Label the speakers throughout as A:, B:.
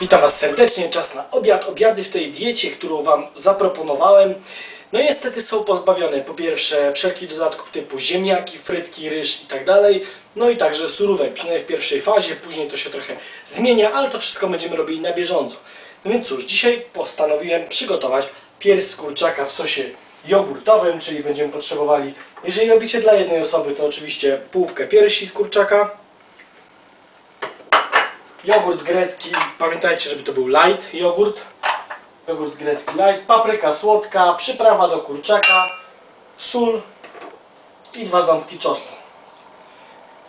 A: Witam Was serdecznie. Czas na obiad. Obiady w tej diecie, którą Wam zaproponowałem, no niestety są pozbawione po pierwsze wszelkich dodatków typu ziemniaki, frytki, ryż i tak dalej, no i także surówek, przynajmniej w pierwszej fazie, później to się trochę zmienia, ale to wszystko będziemy robili na bieżąco. No więc cóż, dzisiaj postanowiłem przygotować pierś z kurczaka w sosie jogurtowym, czyli będziemy potrzebowali, jeżeli robicie dla jednej osoby, to oczywiście połówkę piersi z kurczaka, jogurt grecki, pamiętajcie, żeby to był light jogurt, jogurt grecki light, papryka słodka, przyprawa do kurczaka, sól i dwa ząbki czosnku.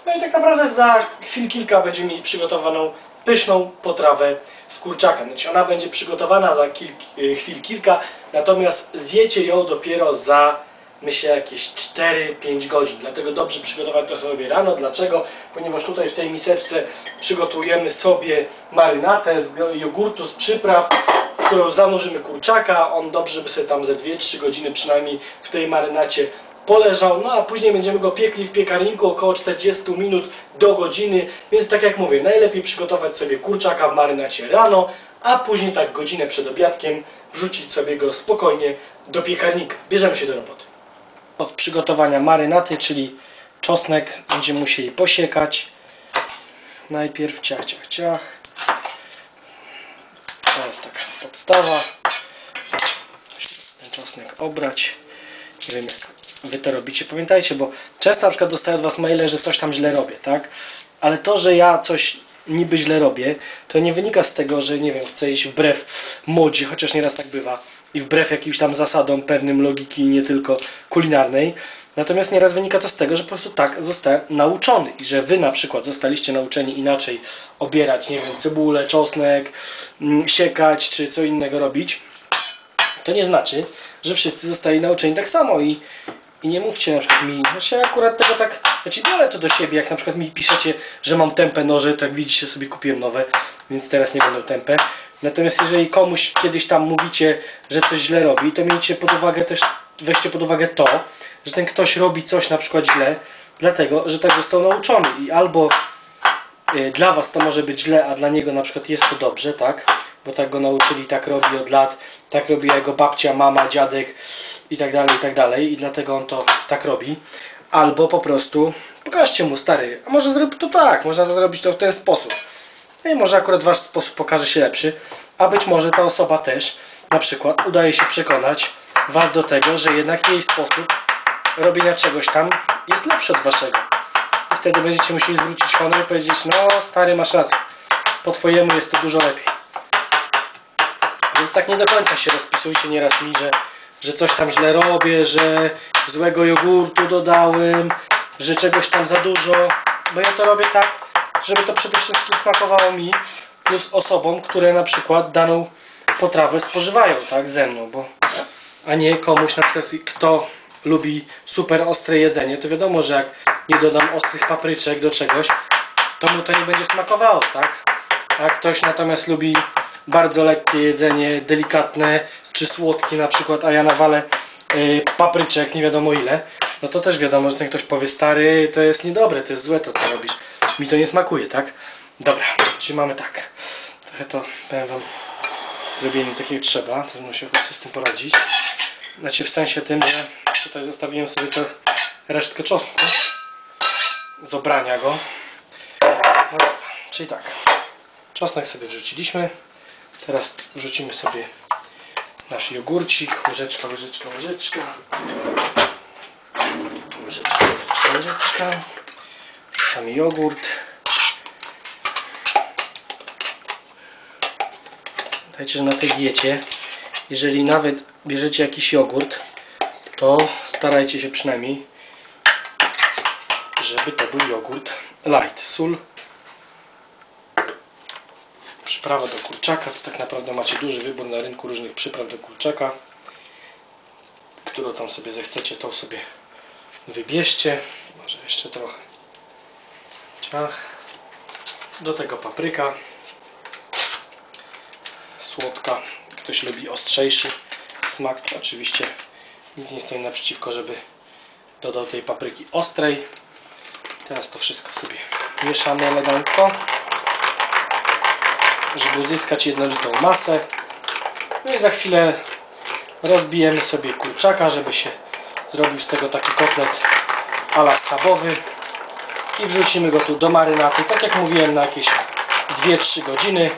A: No i tak naprawdę za chwil kilka będziemy mieli przygotowaną pyszną potrawę z kurczaka. Znaczy ona będzie przygotowana za kil, y, chwil kilka, natomiast zjecie ją dopiero za myślę jakieś 4-5 godzin. Dlatego dobrze przygotować to sobie rano. Dlaczego? Ponieważ tutaj w tej miseczce przygotujemy sobie marynatę z jogurtu, z przypraw, w którą zanurzymy kurczaka. On dobrze by sobie tam ze 2-3 godziny przynajmniej w tej marynacie poleżał, no a później będziemy go piekli w piekarniku około 40 minut do godziny, więc tak jak mówię, najlepiej przygotować sobie kurczaka w marynacie rano, a później tak godzinę przed obiadkiem wrzucić sobie go spokojnie do piekarnika. Bierzemy się do roboty. Od przygotowania marynaty, czyli czosnek będziemy musieli posiekać. Najpierw ciach, ciach, ciach. To jest taka podstawa. Ten czosnek obrać. Nie wiem jak wy to robicie. Pamiętajcie, bo często na przykład dostaję od was maile, że coś tam źle robię, tak? Ale to, że ja coś niby źle robię, to nie wynika z tego, że nie wiem, chcę iść wbrew modzie, chociaż nieraz tak bywa i wbrew jakimś tam zasadom pewnym logiki, nie tylko kulinarnej. Natomiast nieraz wynika to z tego, że po prostu tak zostałem nauczony i że wy na przykład zostaliście nauczeni inaczej obierać, nie wiem, cebulę, czosnek, mm, siekać czy co innego robić. To nie znaczy, że wszyscy zostali nauczeni tak samo i, i nie mówcie na przykład mi, znaczy akurat tego tak, znaczy biorę to do siebie, jak na przykład mi piszecie, że mam tępe noże, to jak widzicie sobie kupiłem nowe, więc teraz nie będą tępe. Natomiast jeżeli komuś kiedyś tam mówicie, że coś źle robi, to miejcie pod uwagę też, weźcie pod uwagę to, że ten ktoś robi coś na przykład źle, dlatego, że tak został nauczony i albo y, dla Was to może być źle, a dla niego na przykład jest to dobrze, tak? Bo tak go nauczyli, tak robi od lat, tak robi jego babcia, mama, dziadek i tak dalej, i tak dalej i dlatego on to tak robi. Albo po prostu pokażcie mu, stary, a może zrób to tak, można to zrobić to w ten sposób. No i może akurat Wasz sposób pokaże się lepszy, a być może ta osoba też na przykład udaje się przekonać Was do tego, że jednak jej sposób robienia czegoś tam jest lepszy od Waszego. I wtedy będziecie musieli zwrócić honor i powiedzieć, no stary, masz rację, po Twojemu jest to dużo lepiej. Więc tak nie do końca się rozpisujcie nieraz mi, że, że coś tam źle robię, że złego jogurtu dodałem, że czegoś tam za dużo, bo ja to robię tak, żeby to przede wszystkim smakowało mi plus osobom, które na przykład daną potrawę spożywają, tak, ze mną, bo a nie komuś na przykład, kto lubi super ostre jedzenie, to wiadomo, że jak nie dodam ostrych papryczek do czegoś, to mu to nie będzie smakowało, tak? A ktoś natomiast lubi bardzo lekkie jedzenie, delikatne czy słodkie na przykład, a ja nawalę y, papryczek nie wiadomo ile, no to też wiadomo, że ten ktoś powie stary, to jest niedobre, to jest złe to co robisz. Mi to nie smakuje, tak? Dobra, czyli mamy tak. Trochę to powiem wam zrobienie takiego trzeba, to muszę się z tym poradzić. Znaczy w sensie tym, że tutaj zostawiłem sobie to resztkę czosnku z obrania go. No, dobra, czyli tak. Czosnek sobie wrzuciliśmy. Teraz wrzucimy sobie nasz jogurcik. Łyżeczka, łyżeczka, łyżeczka. Łyżeczka, łyżeczka, łyżeczka. Jogurt. Pamiętajcie, że na tej diecie, jeżeli nawet bierzecie jakiś jogurt, to starajcie się przynajmniej, żeby to był jogurt light. Sól, przyprawa do kurczaka, to tak naprawdę macie duży wybór na rynku różnych przypraw do kurczaka. Którą tam sobie zechcecie, tą sobie wybierzcie. Może jeszcze trochę. Ciach. Do tego papryka. Słodka. Ktoś lubi ostrzejszy smak, to oczywiście nic nie stoi naprzeciwko, żeby dodał tej papryki ostrej. Teraz to wszystko sobie mieszamy elegancko. Żeby uzyskać jednolitą masę. No i za chwilę rozbijemy sobie kurczaka, żeby się zrobił z tego taki kotlet ala schabowy i wrzucimy go tu do marynaty, tak jak mówiłem, na jakieś 2-3 godziny.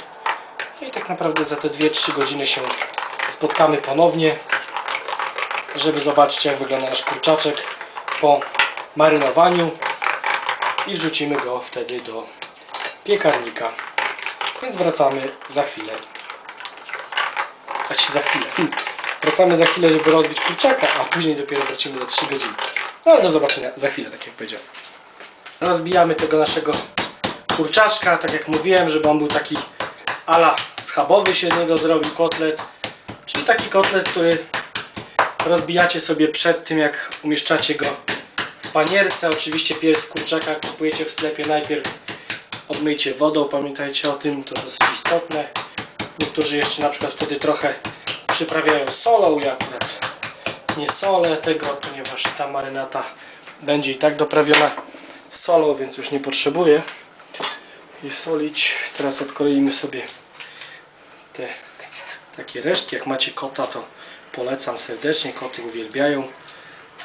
A: No I tak naprawdę za te 2-3 godziny się spotkamy ponownie, żeby zobaczyć jak wygląda nasz kurczaczek po marynowaniu i wrzucimy go wtedy do piekarnika. Więc wracamy za chwilę. Znaczy za chwilę. Hmm. Wracamy za chwilę, żeby rozbić kurczaka, a później dopiero wrócimy za 3 godziny. No ale do zobaczenia za chwilę, tak jak powiedziałem. Rozbijamy tego naszego kurczaczka, tak jak mówiłem, żeby on był taki ala schabowy się z niego zrobił kotlet. Czyli taki kotlet, który rozbijacie sobie przed tym, jak umieszczacie go w panierce. Oczywiście pierś kurczaka kupujecie w sklepie. Najpierw odmyjcie wodą, pamiętajcie o tym, to dosyć istotne. Niektórzy jeszcze na przykład wtedy trochę przyprawiają solą, ja akurat nie solę tego, ponieważ ta marynata będzie i tak doprawiona solą, więc już nie potrzebuję jej solić. Teraz odkroimy sobie te takie resztki. Jak macie kota, to polecam serdecznie. Koty uwielbiają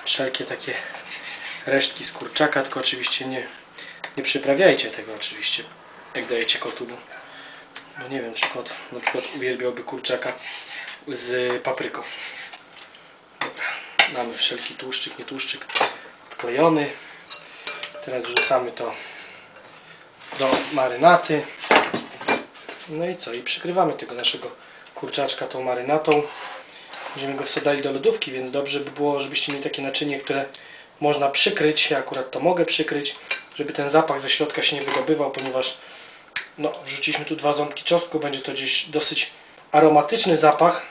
A: wszelkie takie resztki z kurczaka, tylko oczywiście nie, nie przyprawiajcie tego oczywiście, jak dajecie kotu, bo, nie wiem, czy kot na przykład uwielbiałby kurczaka z papryką. Dobra, mamy wszelki tłuszczyk, nie tłuszczyk odklejony. Teraz wrzucamy to do marynaty. No i co? I przykrywamy tego naszego kurczaczka tą marynatą. Będziemy go wsadzali do lodówki, więc dobrze by było, żebyście mieli takie naczynie, które można przykryć. Ja akurat to mogę przykryć, żeby ten zapach ze środka się nie wydobywał, ponieważ no, wrzuciliśmy tu dwa ząbki czosnku, będzie to gdzieś dosyć aromatyczny zapach,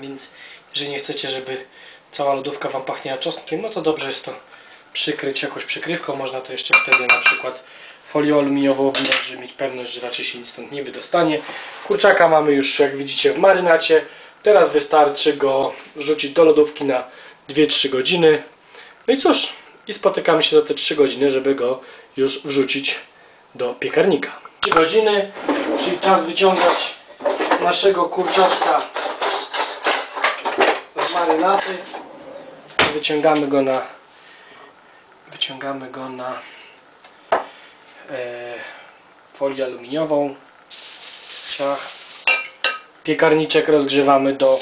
A: więc jeżeli nie chcecie, żeby cała lodówka Wam pachniała czosnkiem, no to dobrze jest to przykryć jakąś przykrywką. Można to jeszcze wtedy na przykład folią aluminiową owinąć, żeby mieć pewność, że raczej się nic stąd nie wydostanie. Kurczaka mamy już, jak widzicie, w marynacie. Teraz wystarczy go rzucić do lodówki na 2-3 godziny. No i cóż, i spotykamy się za te 3 godziny, żeby go już wrzucić do piekarnika. 3 godziny, czyli czas wyciągać naszego kurczaczka z marynaty. Wyciągamy go na wyciągamy go na e, folię aluminiową. Ciach. Piekarniczek rozgrzewamy do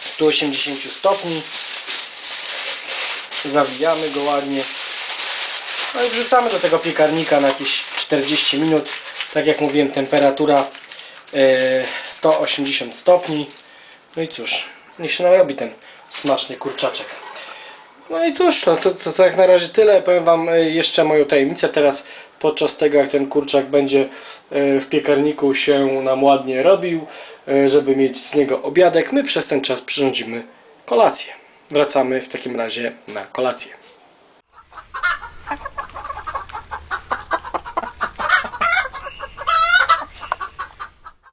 A: 180 stopni. Zawijamy go ładnie. No i wrzucamy do tego piekarnika na jakieś 40 minut. Tak jak mówiłem, temperatura e, 180 stopni. No i cóż, niech się nam robi ten smaczny kurczaczek. No i cóż, no to, to, to jak na razie tyle. Powiem Wam e, jeszcze moją tajemnicę teraz podczas tego jak ten kurczak będzie e, w piekarniku się nam ładnie robił, e, żeby mieć z niego obiadek. My przez ten czas przyrządzimy kolację. Wracamy w takim razie na kolację.